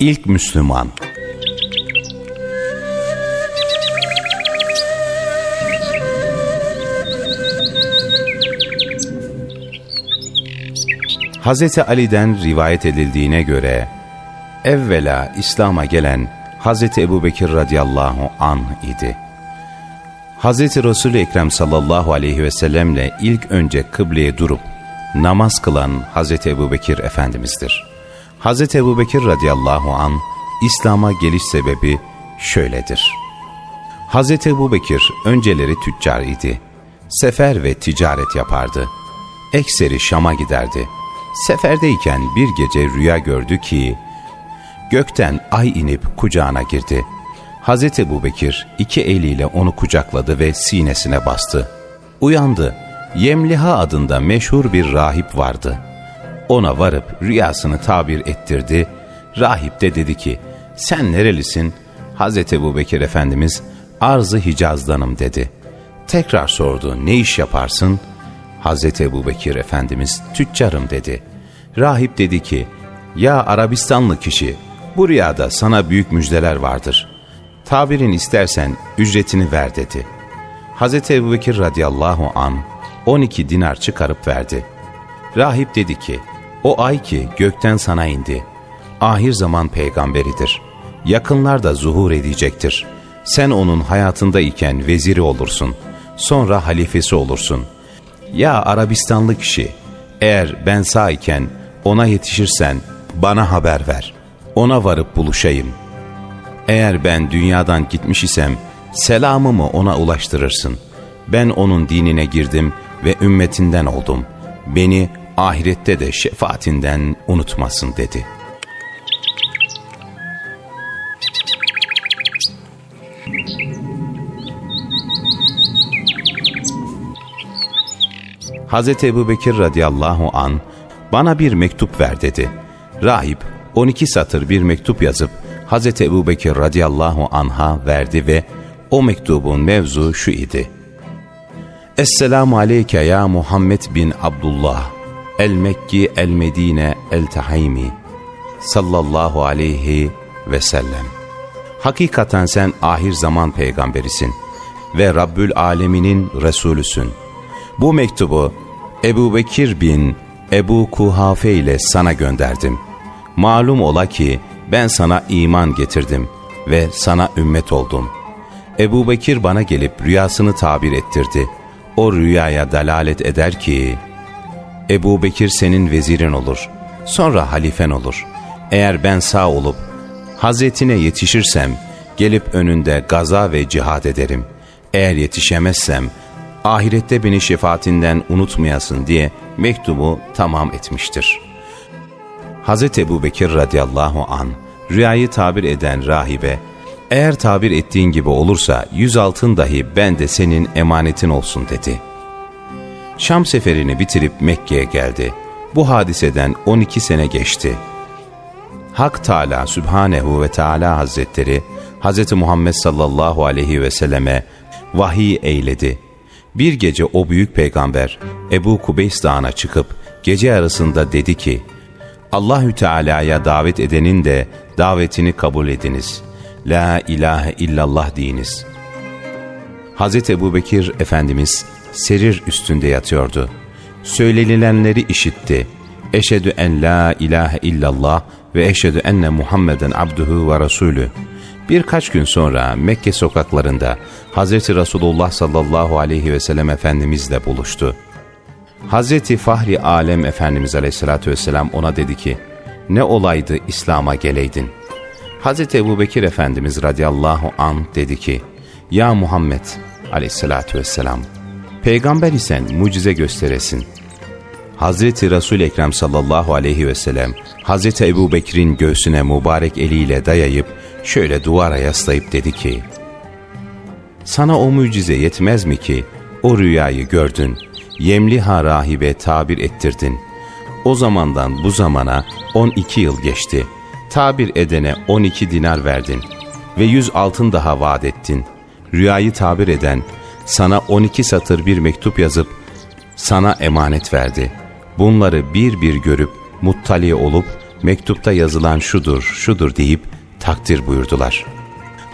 İlk Müslüman Hz. Ali'den rivayet edildiğine göre evvela İslam'a gelen Hz. Ebu Bekir radıyallahu an idi. Hz. Resul-i Ekrem sallallahu aleyhi ve sellemle ilk önce kıbleye durup namaz kılan Hz. Ebu Bekir Efendimiz'dir. Hz. Ebu Bekir radıyallahu an İslam'a geliş sebebi şöyledir. Hz. Ebu Bekir önceleri tüccar idi. Sefer ve ticaret yapardı. Ekseri Şam'a giderdi. Seferdeyken bir gece rüya gördü ki, gökten ay inip kucağına girdi. Hz. Ebu Bekir iki eliyle onu kucakladı ve sinesine bastı. Uyandı. Yemliha adında meşhur bir rahip vardı. Ona varıp rüyasını tabir ettirdi. Rahip de dedi ki, sen nerelisin? Hz. Ebu Bekir Efendimiz, arzı Hicaz'danım dedi. Tekrar sordu, ne iş yaparsın? Hz. Ebu Bekir Efendimiz, tüccarım dedi. Rahip dedi ki, ya Arabistanlı kişi, bu rüyada sana büyük müjdeler vardır. Tabirin istersen ücretini ver dedi. Hz. Ebu Bekir radıyallahu an 12 dinar çıkarıp verdi. Rahip dedi ki, o ay ki gökten sana indi. Ahir zaman peygamberidir. Yakınlarda zuhur edecektir. Sen onun hayatında iken veziri olursun. Sonra halifesi olursun. Ya Arabistanlı kişi, eğer ben sağ iken ona yetişirsen bana haber ver. Ona varıp buluşayım. Eğer ben dünyadan gitmiş isem selamımı ona ulaştırırsın. Ben onun dinine girdim ve ümmetinden oldum. Beni ahirette de şefaatinden unutmasın dedi. Hz. Ebu Bekir radıyallahu an bana bir mektup ver dedi. Rahip 12 satır bir mektup yazıp Hz. Ebu Bekir radıyallahu anha verdi ve o mektubun mevzu şu idi. Esselamu aleyke ya Muhammed bin Abdullah el-Mekki el-Medine el-Tahimi sallallahu aleyhi ve sellem. Hakikaten sen ahir zaman peygamberisin ve Rabbül Aleminin Resulüsün. Bu mektubu Ebu Bekir bin Ebu Kuhafe ile sana gönderdim. Malum ola ki ben sana iman getirdim ve sana ümmet oldum. Ebu Bekir bana gelip rüyasını tabir ettirdi. O rüyaya dalalet eder ki, Ebu Bekir senin vezirin olur, sonra halifen olur. Eğer ben sağ olup, Hazretine yetişirsem, gelip önünde gaza ve cihad ederim. Eğer yetişemezsem, ahirette beni şefaatinden unutmayasın diye mektubu tamam etmiştir. Hz. Ebu Bekir radıyallahu an rüyayı tabir eden rahibe, eğer tabir ettiğin gibi olursa yüz altın dahi ben de senin emanetin olsun dedi. Şam seferini bitirip Mekke'ye geldi. Bu hadiseden 12 sene geçti. Hak Teala Sübhanehu ve Teala Hazretleri Hz. Muhammed sallallahu aleyhi ve selleme vahiy eyledi. Bir gece o büyük peygamber Ebu Kubeys Dağı'na çıkıp gece arasında dedi ki, Allahü Teala'ya davet edenin de davetini kabul ediniz. La ilahe illallah deyiniz. Hz. Ebu Bekir Efendimiz serir üstünde yatıyordu. Söylenilenleri işitti. Eşhedü en la ilahe illallah ve eşhedü enne Muhammeden abduhu ve rasulü. Birkaç gün sonra Mekke sokaklarında Hz. Resulullah sallallahu aleyhi ve sellem Efendimizle buluştu. Hz. Fahri Alem Efendimiz aleyhissalatü vesselam ona dedi ki, ne olaydı İslam'a geleydin? Hz. Ebu Bekir Efendimiz radıyallahu an dedi ki, Ya Muhammed aleyhissalatü vesselam, peygamber isen mucize gösteresin. Hazreti Resul Ekrem sallallahu aleyhi ve sellem Hazreti Ebu Bekir'in göğsüne mübarek eliyle dayayıp şöyle duvara yaslayıp dedi ki Sana o mucize yetmez mi ki o rüyayı gördün, Yemliha rahibe tabir ettirdin. O zamandan bu zamana 12 yıl geçti. Tabir edene 12 dinar verdin ve 100 altın daha vaat ettin. Rüyayı tabir eden sana 12 satır bir mektup yazıp sana emanet verdi. Bunları bir bir görüp muttali olup mektupta yazılan şudur, şudur deyip takdir buyurdular.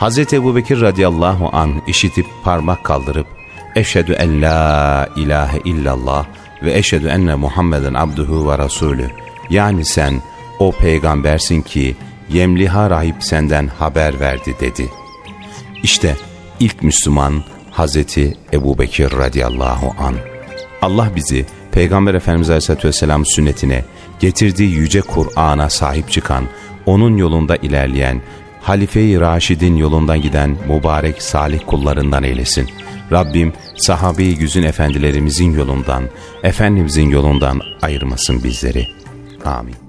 Hz. Ebu Bekir radıyallahu an işitip parmak kaldırıp Eşhedü en la ilahe illallah ve eşhedü enne Muhammeden abduhu ve rasulü. Yani sen o peygambersin ki Yemliha rahip senden haber verdi dedi. İşte ilk Müslüman Hazreti Ebu Bekir radıyallahu an. Allah bizi Peygamber Efendimiz Aleyhisselatü Vesselam sünnetine, getirdiği yüce Kur'an'a sahip çıkan, onun yolunda ilerleyen, Halife-i Raşid'in yolundan giden mübarek salih kullarından eylesin. Rabbim sahabe-i güzün efendilerimizin yolundan, Efendimizin yolundan ayırmasın bizleri. Amin.